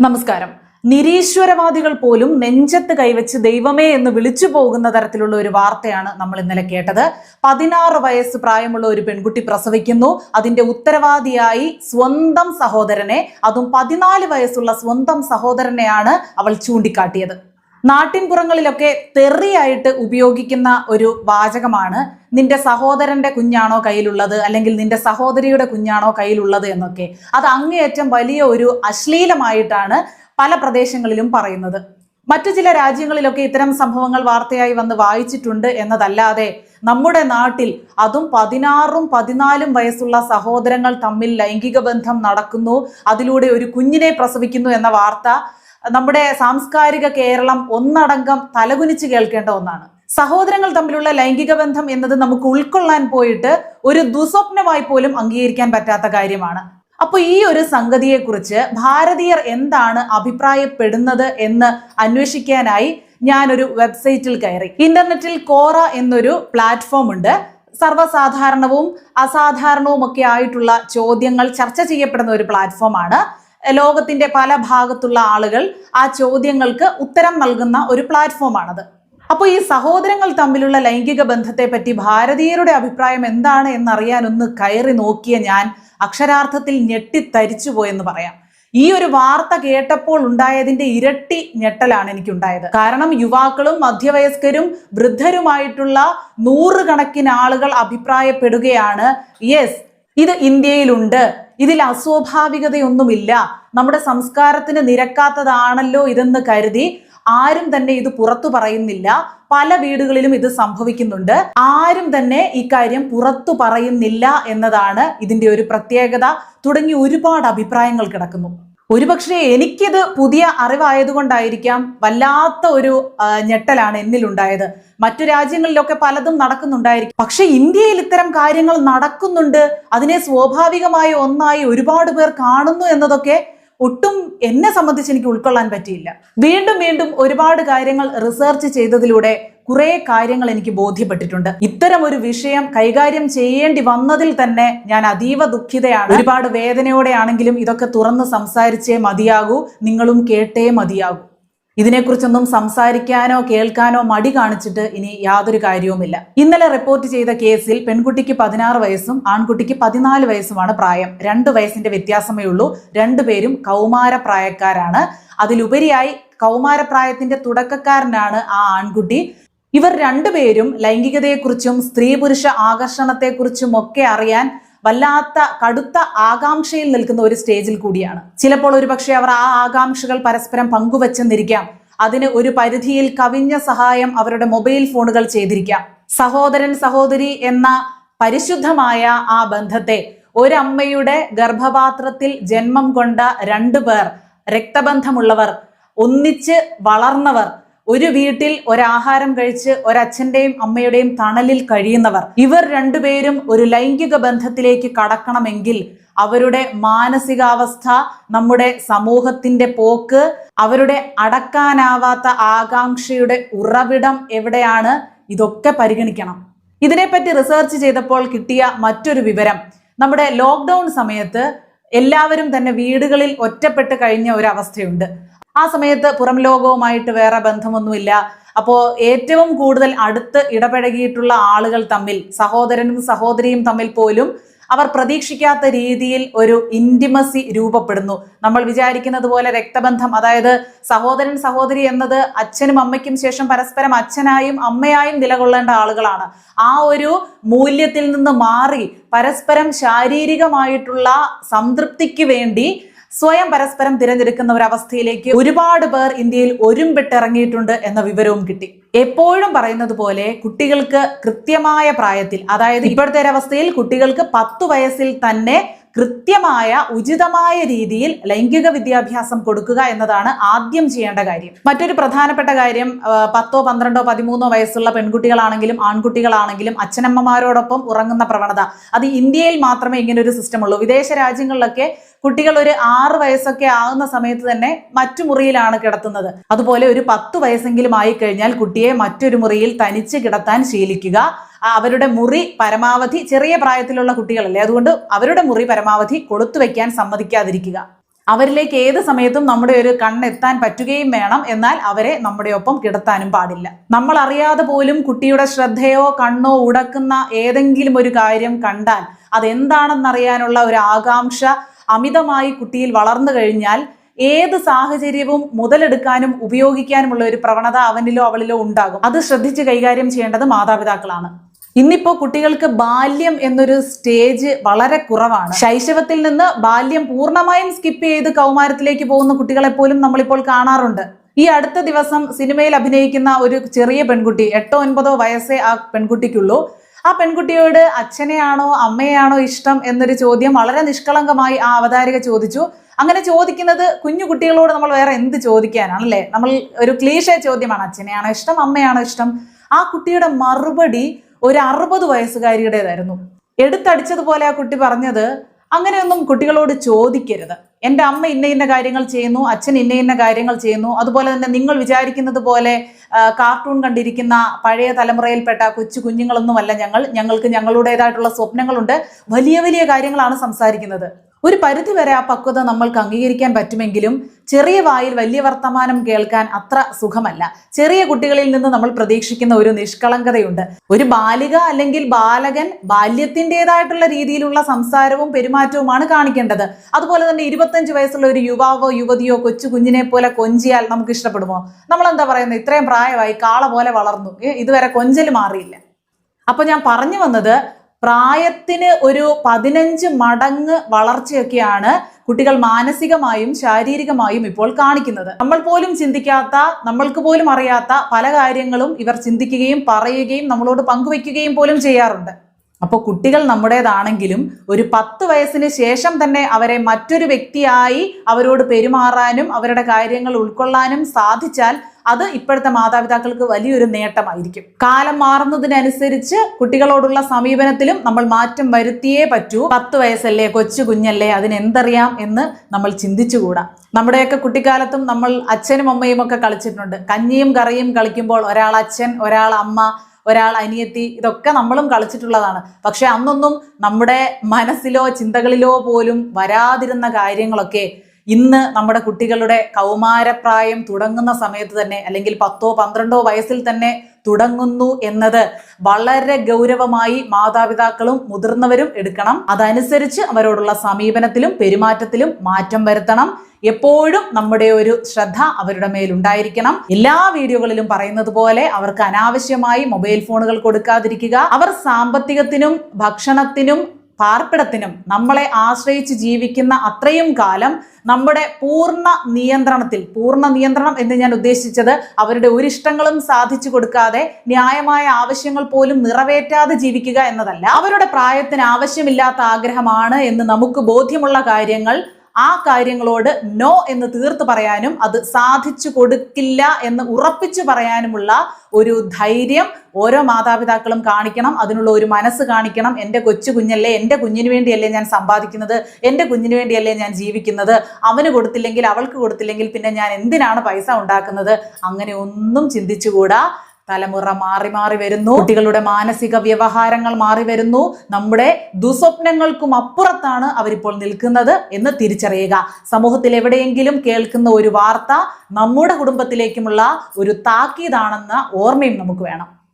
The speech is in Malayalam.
നമസ്കാരം. നിരീശ്വരവാദികൾ പോലും നെഞ്ചത്ത് കൈവച്ച് ദൈവമേ എന്ന് വിളിച്ചു പോകുന്ന തരത്തിലുള്ള ഒരു വാർത്തയാണ് നമ്മൾ ഇന്നലെ കേട്ടത്. പതിനാറ് വയസ്സ് പ്രായമുള്ള ഒരു പെൺകുട്ടി പ്രസവിക്കുന്നു. അതിന്റെ ഉത്തരവാദിയായി സ്വന്തം സഹോദരനെ അതും പതിനാല് വയസ്സുള്ള സ്വന്തം സഹോദരനെയാണ് അവൾ ചൂണ്ടിക്കാട്ടിയത്. നാട്ടിൻപുറങ്ങളിലൊക്കെ തെറിയായിട്ട് ഉപയോഗിക്കുന്ന ഒരു വാചകമാണ് നിന്റെ സഹോദരന്റെ കുഞ്ഞാണോ കയ്യിലുള്ളത് അല്ലെങ്കിൽ നിന്റെ സഹോദരിയുടെ കുഞ്ഞാണോ കയ്യിലുള്ളത് എന്നൊക്കെ. അത് അങ്ങേയറ്റം വലിയ ഒരു അശ്ലീലമായിട്ടാണ് പല പ്രദേശങ്ങളിലും പറയുന്നത്. മറ്റു ചില രാജ്യങ്ങളിലൊക്കെ ഇത്തരം സംഭവങ്ങൾ വാർത്തയായി വന്ന് വായിച്ചിട്ടുണ്ട് എന്നതല്ലാതെ നമ്മുടെ നാട്ടിൽ അതും പതിനാറും പതിനാലും വയസ്സുള്ള സഹോദരങ്ങൾ തമ്മിൽ ലൈംഗിക ബന്ധം നടക്കുന്നു അതിലൂടെ ഒരു കുഞ്ഞിനെ പ്രസവിക്കുന്നു എന്ന വാർത്ത നമ്മുടെ സാംസ്കാരിക കേരളം ഒന്നടങ്കം തലകുനിച്ച് കേൾക്കേണ്ട ഒന്നാണ്. സഹോദരങ്ങൾ തമ്മിലുള്ള ലൈംഗിക ബന്ധം എന്നത് നമുക്ക് ഉൾക്കൊള്ളാൻ പോയിട്ട് ഒരു ദുസ്വപ്നമായി പോലും അംഗീകരിക്കാൻ പറ്റാത്ത കാര്യമാണ്. അപ്പോൾ ഈ ഒരു സംഗതിയെക്കുറിച്ച് ഭാരതീയർ എന്താണ് അഭിപ്രായപ്പെടുന്നത് എന്ന് അന്വേഷിക്കാനായി ഞാനൊരു വെബ്സൈറ്റിൽ കയറി. ഇന്റർനെറ്റിൽ കോറ എന്നൊരു പ്ലാറ്റ്ഫോം ഉണ്ട്. സർവസാധാരണവും അസാധാരണവും ഒക്കെ ആയിട്ടുള്ള ചോദ്യങ്ങൾ ചർച്ച ചെയ്യപ്പെടുന്ന ഒരു പ്ലാറ്റ്ഫോമാണ്. ലോകത്തിന്റെ പല ഭാഗത്തുള്ള ആളുകൾ ആ ചോദ്യങ്ങൾക്ക് ഉത്തരം നൽകുന്ന ഒരു പ്ലാറ്റ്ഫോമാണത്. അപ്പോൾ ഈ സഹോദരങ്ങൾ തമ്മിലുള്ള ലൈംഗിക ബന്ധത്തെ പറ്റി ഭാരതീയരുടെ അഭിപ്രായം എന്താണ് എന്നറിയാൻ ഒന്ന് കയറി നോക്കിയ ഞാൻ അക്ഷരാർത്ഥത്തിൽ ഞെട്ടിത്തരിച്ചു പോയെന്ന് പറയാം. ഈ ഒരു വാർത്ത കേട്ടപ്പോൾ ഉണ്ടായതിന്റെ ഇരട്ടി ഞെട്ടലാണ് എനിക്കുണ്ടായത്. കാരണം യുവാക്കളും മധ്യവയസ്കരും വൃദ്ധരുമായിട്ടുള്ള നൂറുകണക്കിന് ആളുകൾ അഭിപ്രായപ്പെടുകയാണ് യെസ് ഇത് ഇന്ത്യയിലുണ്ട്. ഇതിൽ അസ്വാഭാവികതയൊന്നുമില്ല. നമ്മുടെ സംസ്കാരത്തിന് നിരക്കാത്തതാണല്ലോ ഇതെന്ന് കരുതി ആരും തന്നെ ഇത് പുറത്തു പറയുന്നില്ല. പല വീടുകളിലും ഇത് സംഭവിക്കുന്നുണ്ട്. ആരും തന്നെ ഇക്കാര്യം പുറത്തു പറയുന്നില്ല എന്നതാണ് ഇതിന്റെ ഒരു പ്രത്യേകത. തുടങ്ങി ഒരുപാട് അഭിപ്രായങ്ങൾ കിടക്കുന്നു. ഒരുപക്ഷെ എനിക്കിത് പുതിയ അറിവായതുകൊണ്ടായിരിക്കാം വല്ലാത്ത ഒരു ഞെട്ടലാണ് എന്നിലുണ്ടായത്. മറ്റു രാജ്യങ്ങളിലൊക്കെ പലതും നടക്കുന്നുണ്ടായിരിക്കും. പക്ഷെ ഇന്ത്യയിൽ ഇത്തരം കാര്യങ്ങൾ നടക്കുന്നുണ്ട്. അതിനെ സ്വാഭാവികമായ ഒന്നായി ഒരുപാട് പേർ കാണുന്നു എന്നതൊക്കെ ഒട്ടും എന്നെ സംബന്ധിച്ച് എനിക്ക് ഉൾക്കൊള്ളാൻ പറ്റിയില്ല. വീണ്ടും വീണ്ടും ഒരുപാട് കാര്യങ്ങൾ റിസർച്ച് ചെയ്തതിലൂടെ കുറെ കാര്യങ്ങൾ എനിക്ക് ബോധ്യപ്പെട്ടിട്ടുണ്ട്. ഇത്തരം ഒരു വിഷയം കൈകാര്യം ചെയ്യേണ്ടി വന്നതിൽ തന്നെ ഞാൻ അതീവ ദുഃഖിതയാണ്. ഒരുപാട് വേദനയോടെയാണെങ്കിലും ഇതൊക്കെ തുറന്ന് സംസാരിച്ചേ മതിയാകൂ. നിങ്ങളും കേട്ടേ മതിയാകൂ. ഇതിനെക്കുറിച്ചൊന്നും സംസാരിക്കാനോ കേൾക്കാനോ മടി കാണിച്ചിട്ട് ഇനി യാതൊരു കാര്യവുമില്ല. ഇന്നലെ റിപ്പോർട്ട് ചെയ്ത കേസിൽ പെൺകുട്ടിക്ക് പതിനാറ് വയസ്സും ആൺകുട്ടിക്ക് പതിനാല് വയസ്സുമാണ് പ്രായം. രണ്ട് വയസ്സിന്റെ വ്യത്യാസമേ ഉള്ളൂ. രണ്ടുപേരും കൗമാര പ്രായക്കാരാണ് അതിലുപരിയായി കൗമാരപ്രായത്തിന്റെ തുടക്കക്കാരനാണ് ആ ആൺകുട്ടി. ഇവർ രണ്ടുപേരും ലൈംഗികതയെക്കുറിച്ചും സ്ത്രീ പുരുഷ ആകർഷണത്തെക്കുറിച്ചും ഒക്കെ അറിയാൻ വല്ലാത്ത കടുത്ത ആകാംക്ഷയിൽ നിൽക്കുന്ന ഒരു സ്റ്റേജിൽ കൂടിയാണ്. ചിലപ്പോൾ ഒരുപക്ഷെ അവർ ആ ആകാംക്ഷകൾ പരസ്പരം പങ്കുവച്ചെന്നിരിക്കാം. അതിന് ഒരു പരിധിയിൽ കവിഞ്ഞ സഹായം അവരുടെ മൊബൈൽ ഫോണുകൾ ചെയ്തിരിക്കാം. സഹോദരൻ സഹോദരി എന്ന പരിശുദ്ധമായ ആ ബന്ധത്തെ ഒരമ്മയുടെ ഗർഭപാത്രത്തിൽ ജന്മം കൊണ്ട രണ്ടു പേർ രക്തബന്ധമുള്ളവർ ഒന്നിച്ച് വളർന്നവർ ഒരു വീട്ടിൽ ഒരാഹാരം കഴിച്ച് ഒരച്ഛന്റെയും അമ്മയുടെയും തണലിൽ കഴിയുന്നവർ ഇവർ രണ്ടുപേരും ഒരു ലൈംഗിക ബന്ധത്തിലേക്ക് കടക്കണമെങ്കിൽ അവരുടെ മാനസികാവസ്ഥ നമ്മുടെ സമൂഹത്തിന്റെ പോക്ക് അവരുടെ അടക്കാനാവാത്ത ആകാംക്ഷയുടെ ഉറവിടം എവിടെയാണ് ഇതൊക്കെ പരിഗണിക്കണം. ഇതിനെപ്പറ്റി റിസർച്ച് ചെയ്തപ്പോൾ കിട്ടിയ മറ്റൊരു വിവരം നമ്മുടെ ലോക്ക്ഡൗൺ സമയത്ത് എല്ലാവരും തന്നെ വീടുകളിൽ ഒറ്റപ്പെട്ട് കഴിഞ്ഞ ഒരു അവസ്ഥയുണ്ട് ആ സമയത്ത് പുറം ലോകവുമായിട്ട് വേറെ ബന്ധമൊന്നുമില്ല. അപ്പോൾ ഏറ്റവും കൂടുതൽ അടുത്ത് ഇടപഴകിയിട്ടുള്ള ആളുകൾ തമ്മിൽ സഹോദരനും സഹോദരിയും തമ്മിൽ പോലും അവർ പ്രതീക്ഷിക്കാത്ത രീതിയിൽ ഒരു ഇന്റിമസി രൂപപ്പെടുന്നു. നമ്മൾ വിചാരിക്കുന്നത് പോലെ രക്തബന്ധം അതായത് സഹോദരൻ സഹോദരി എന്നത് അച്ഛനും അമ്മയ്ക്കും ശേഷം പരസ്പരം അച്ഛനായും അമ്മയായും നിലകൊള്ളേണ്ട ആളുകളാണ്. ആ ഒരു മൂല്യത്തിൽ നിന്ന് മാറി പരസ്പരം ശാരീരികമായിട്ടുള്ള സംതൃപ്തിക്ക് വേണ്ടി സ്വയം പരസ്പരം തിരഞ്ഞെടുക്കുന്ന അവസ്ഥയിലേക്ക് ഒരുപാട് പേർ ഇന്ത്യയിൽ ഒരുമ്പിട്ടിറങ്ങിയിട്ടുണ്ട് എന്ന വിവരവും കിട്ടി. എപ്പോഴും പറയുന്നത് പോലെ കുട്ടികൾക്ക് കൃത്യമായ പ്രായത്തിൽ അതായത് ഇപ്പോഴത്തെ ഒരവസ്ഥയിൽ കുട്ടികൾക്ക് പത്തു വയസ്സിൽ തന്നെ കൃത്യമായ ഉചിതമായ രീതിയിൽ ലൈംഗിക വിദ്യാഭ്യാസം കൊടുക്കുക എന്നതാണ് ആദ്യം ചെയ്യേണ്ട കാര്യം. മറ്റൊരു പ്രധാനപ്പെട്ട കാര്യം പത്തോ പന്ത്രണ്ടോ പതിമൂന്നോ വയസ്സുള്ള പെൺകുട്ടികളാണെങ്കിലും ആൺകുട്ടികളാണെങ്കിലും അച്ഛനമ്മമാരോടൊപ്പം ഉറങ്ങുന്ന പ്രവണത. അത് ഇന്ത്യയിൽ മാത്രമേ ഇങ്ങനെ ഒരു സിസ്റ്റം ഉള്ളൂ. വിദേശ രാജ്യങ്ങളിലൊക്കെ കുട്ടികൾ ഒരു ആറ് വയസ്സൊക്കെ ആകുന്ന സമയത്ത് തന്നെ മറ്റു മുറിയിലാണ് കിടത്തുന്നത്. അതുപോലെ ഒരു പത്ത് വയസ്സെങ്കിലും ആയി കഴിഞ്ഞാൽ കുട്ടിയെ മറ്റൊരു മുറിയിൽ തനിച്ച് കിടത്താൻ ശീലിക്കുക. അവരുടെ മുറി പരമാവധി ചെറിയ പ്രായത്തിലുള്ള കുട്ടികളല്ലേ? അതുകൊണ്ട് അവരുടെ മുറി പരമാവധി കൊടുത്തു വെക്കാൻ സമ്മതിക്കാതിരിക്കുക. അവരിലേക്ക് ഏത് സമയത്തും നമ്മുടെ ഒരു കണ്ണെത്താൻ പറ്റുകയും വേണം. എന്നാൽ അവരെ നമ്മുടെ ഒപ്പം കിടത്താനും പാടില്ല. നമ്മൾ അറിയാതെ പോലും കുട്ടിയുടെ ശ്രദ്ധയോ കണ്ണോ ഉടക്കുന്ന ഏതെങ്കിലും ഒരു കാര്യം കണ്ടാൽ അതെന്താണെന്നറിയാനുള്ള ഒരു ആകാംക്ഷ അമിതമായി കുട്ടിയിൽ വളർന്നു കഴിഞ്ഞാൽ ഏത് സാഹചര്യവും മുതലെടുക്കാനും ഉപയോഗിക്കാനുമുള്ള ഒരു പ്രവണത അവനിലോ അവളിലോ ഉണ്ടാകും. അത് ശ്രദ്ധിച്ച് കൈകാര്യം ചെയ്യേണ്ടത് മാതാപിതാക്കളാണ്. ഇന്നിപ്പോ കുട്ടികൾക്ക് ബാല്യം എന്നൊരു സ്റ്റേജ് വളരെ കുറവാണ്. ശൈശവത്തിൽ നിന്ന് ബാല്യം പൂർണമായും സ്കിപ്പ് ചെയ്ത് കൗമാരത്തിലേക്ക് പോകുന്ന കുട്ടികളെ പോലും നമ്മളിപ്പോൾ കാണാറുണ്ട്. ഈ അടുത്ത ദിവസം സിനിമയിൽ അഭിനയിക്കുന്ന ഒരു ചെറിയ പെൺകുട്ടി എട്ടോ ഒൻപതോ വയസ്സേ ആ പെൺകുട്ടിക്കുള്ളൂ. ആ പെൺകുട്ടിയോട് അച്ഛനെയാണോ അമ്മയാണോ ഇഷ്ടം എന്നൊരു ചോദ്യം വളരെ നിഷ്കളങ്കമായി ആ അവതാരിക ചോദിച്ചു. അങ്ങനെ ചോദിക്കുന്നത് കുഞ്ഞു കുട്ടികളോട് നമ്മൾ വേറെ എന്ത് ചോദിക്കാനാണ് അല്ലേ? നമ്മൾ ഒരു ക്ലീഷ ചോദ്യമാണ് അച്ഛനെയാണോ ഇഷ്ടം അമ്മയാണോ ഇഷ്ടം? ആ കുട്ടിയുടെ മറുപടി ഒരു അറുപത് വയസ്സുകാരിയുടേതായിരുന്നു. എടുത്തടിച്ചതുപോലെ ആ കുട്ടി പറഞ്ഞത് അങ്ങനെയൊന്നും കുട്ടികളോട് ചോദിക്കരുത്. എന്റെ അമ്മ ഇന്ന ഇന്ന കാര്യങ്ങൾ ചെയ്യുന്നു അച്ഛൻ ഇന്ന ഇന്ന കാര്യങ്ങൾ ചെയ്യുന്നു. അതുപോലെ തന്നെ നിങ്ങൾ വിചാരിക്കുന്നത് പോലെ കാർട്ടൂൺ കണ്ടിരിക്കുന്ന പഴയ തലമുറയിൽപ്പെട്ട കൊച്ചു കുഞ്ഞുങ്ങളൊന്നുമല്ല ഞങ്ങൾ. ഞങ്ങൾക്ക് ഞങ്ങളുടേതായിട്ടുള്ള സ്വപ്നങ്ങളുണ്ട്. വലിയ വലിയ കാര്യങ്ങളാണ് സംസാരിക്കുന്നത്. ഒരു പരിധി വരെ ആ പക്വത നമ്മൾക്ക് അംഗീകരിക്കാൻ പറ്റുമെങ്കിലും ചെറിയ വായിൽ വലിയ വർത്തമാനം കേൾക്കാൻ അത്ര സുഖമല്ല. ചെറിയ കുട്ടികളിൽ നിന്ന് നമ്മൾ പ്രതീക്ഷിക്കുന്ന ഒരു നിഷ്കളങ്കതയുണ്ട്. ഒരു ബാലിക അല്ലെങ്കിൽ ബാലകൻ ബാല്യത്തിന്റെതായിട്ടുള്ള രീതിയിലുള്ള സംസാരവും പെരുമാറ്റവുമാണ് കാണിക്കേണ്ടത്. അതുപോലെ തന്നെ ഇരുപത്തഞ്ച് വയസ്സുള്ള ഒരു യുവാവോ യുവതിയോ കൊച്ചു കുഞ്ഞിനെ പോലെ കൊഞ്ചിയാൽ നമുക്ക് ഇഷ്ടപ്പെടുമോ? നമ്മൾ എന്താ പറയുന്നത്? ഇത്രയും പ്രായമായി കാള പോലെ വളർന്നു. ഇതുവരെ കൊഞ്ചൽ മാറിയില്ല. അപ്പൊ ഞാൻ പറഞ്ഞു വന്നത് പ്രായത്തിന് ഒരു പതിനഞ്ച് മടങ്ങ് വളർച്ചയൊക്കെയാണ് കുട്ടികൾ മാനസികമായും ശാരീരികമായും ഇപ്പോൾ കാണിക്കുന്നത്. നമ്മൾ പോലും ചിന്തിക്കാത്ത നമ്മൾക്ക് പോലും അറിയാത്ത പല കാര്യങ്ങളും ഇവർ ചിന്തിക്കുകയും പറയുകയും നമ്മളോട് പങ്കുവെക്കുകയും പോലും ചെയ്യാറുണ്ട്. അപ്പോൾ കുട്ടികൾ നമ്മുടേതാണെങ്കിലും ഒരു പത്ത് വയസ്സിന് ശേഷം തന്നെ അവരെ മറ്റൊരു വ്യക്തിയായി അവരോട് പെരുമാറാനും അവരുടെ കാര്യങ്ങൾ ഉൾക്കൊള്ളാനും സാധിച്ചാൽ അത് ഇപ്പോഴത്തെ മാതാപിതാക്കൾക്ക് വലിയൊരു നേട്ടമായിരിക്കും. കാലം മാറുന്നതിനനുസരിച്ച് കുട്ടികളോടുള്ള സമീപനത്തിലും നമ്മൾ മാറ്റം വരുത്തിയേ പറ്റൂ. പത്ത് വയസ്സല്ലേ കൊച്ചു കുഞ്ഞല്ലേ അതിനെന്തറിയാം എന്ന് നമ്മൾ ചിന്തിച്ചുകൂടാ. നമ്മുടെയൊക്കെ കുട്ടിക്കാലത്തും നമ്മൾ അച്ഛനും അമ്മയും ഒക്കെ കളിച്ചിട്ടുണ്ട്. കഞ്ഞിയും കറിയും കളിക്കുമ്പോൾ ഒരാൾ അച്ഛൻ ഒരാൾ അമ്മ ഒരാൾ അനിയത്തി ഇതൊക്കെ നമ്മളും കളിച്ചിട്ടുള്ളതാണ്. പക്ഷെ അന്നൊന്നും നമ്മുടെ മനസ്സിലോ ചിന്തകളിലോ പോലും വരാതിരുന്ന കാര്യങ്ങളൊക്കെ ഇന്ന് നമ്മുടെ കുട്ടികളുടെ കൗമാരപ്രായം തുടങ്ങുന്ന സമയത്ത് തന്നെ അല്ലെങ്കിൽ പത്തോ പന്ത്രണ്ടോ വയസ്സിൽ തന്നെ തുടങ്ങുന്നു എന്നത് വളരെ ഗൗരവമായി മാതാപിതാക്കളും മുതിർന്നവരും എടുക്കണം. അതനുസരിച്ച് അവരോടുള്ള സമീപനത്തിലും പെരുമാറ്റത്തിലും മാറ്റം വരുത്തണം. എപ്പോഴും നമ്മുടെ ഒരു ശ്രദ്ധ അവരുടെ മേൽ ഉണ്ടായിരിക്കണം. എല്ലാ വീഡിയോകളിലും പറയുന്നത് പോലെ അവർക്ക് അനാവശ്യമായി മൊബൈൽ ഫോണുകൾ കൊടുക്കാതിരിക്കുക. അവർ സാമ്പത്തികത്തിനും ഭക്ഷണത്തിനും പാർപ്പിടത്തിനും നമ്മളെ ആശ്രയിച്ച് ജീവിക്കുന്ന അത്രയും കാലം നമ്മുടെ പൂർണ നിയന്ത്രണത്തിൽ പൂർണ നിയന്ത്രണം എന്ന് ഞാൻ ഉദ്ദേശിച്ചത് അവരുടെ ഒരു ഇഷ്ടങ്ങളും സാധിച്ചു കൊടുക്കാതെ ന്യായമായ ആവശ്യങ്ങൾ പോലും നിറവേറ്റാതെ ജീവിക്കുക എന്നതല്ല. അവരുടെ പ്രായത്തിന് ആവശ്യമില്ലാത്ത ആഗ്രഹമാണ് എന്ന് നമുക്ക് ബോധ്യമുള്ള കാര്യങ്ങൾ ആ കാര്യങ്ങളോട് നോ എന്ന് തീർത്ത് പറയാനും അത് സാധിച്ചു കൊടുക്കില്ല എന്ന് ഉറപ്പിച്ചു പറയാനുമുള്ള ഒരു ധൈര്യം ഓരോ മാതാപിതാക്കളും കാണിക്കണം. അതിനുള്ള ഒരു മനസ്സ് കാണിക്കണം. എന്റെ കൊച്ചു കുഞ്ഞല്ലേ എന്റെ കുഞ്ഞിന് വേണ്ടിയല്ലേ ഞാൻ സമ്പാദിക്കുന്നത്? എന്റെ കുഞ്ഞിന് വേണ്ടിയല്ലേ ഞാൻ ജീവിക്കുന്നത്? അവന് കൊടുത്തില്ലെങ്കിൽ അവൾക്ക് കൊടുത്തില്ലെങ്കിൽ പിന്നെ ഞാൻ എന്തിനാണ് പൈസ ഉണ്ടാക്കുന്നത്? അങ്ങനെ ഒന്നും ചിന്തിച്ചുകൂടാ. തലമുറ മാറി മാറി വരുന്നു. കുട്ടികളുടെ മാനസിക വ്യവഹാരങ്ങൾ മാറി വരുന്നു. നമ്മുടെ ദുസ്വപ്നങ്ങൾക്കും അപ്പുറത്താണ് അവരിപ്പോൾ നിൽക്കുന്നത് എന്ന് തിരിച്ചറിയുക. സമൂഹത്തിൽ എവിടെയെങ്കിലും കേൾക്കുന്ന ഒരു വാർത്ത നമ്മുടെ കുടുംബത്തിലേക്കുമുള്ള ഒരു താക്കീതാണെന്ന ഓർമ്മയും നമുക്ക് വേണം.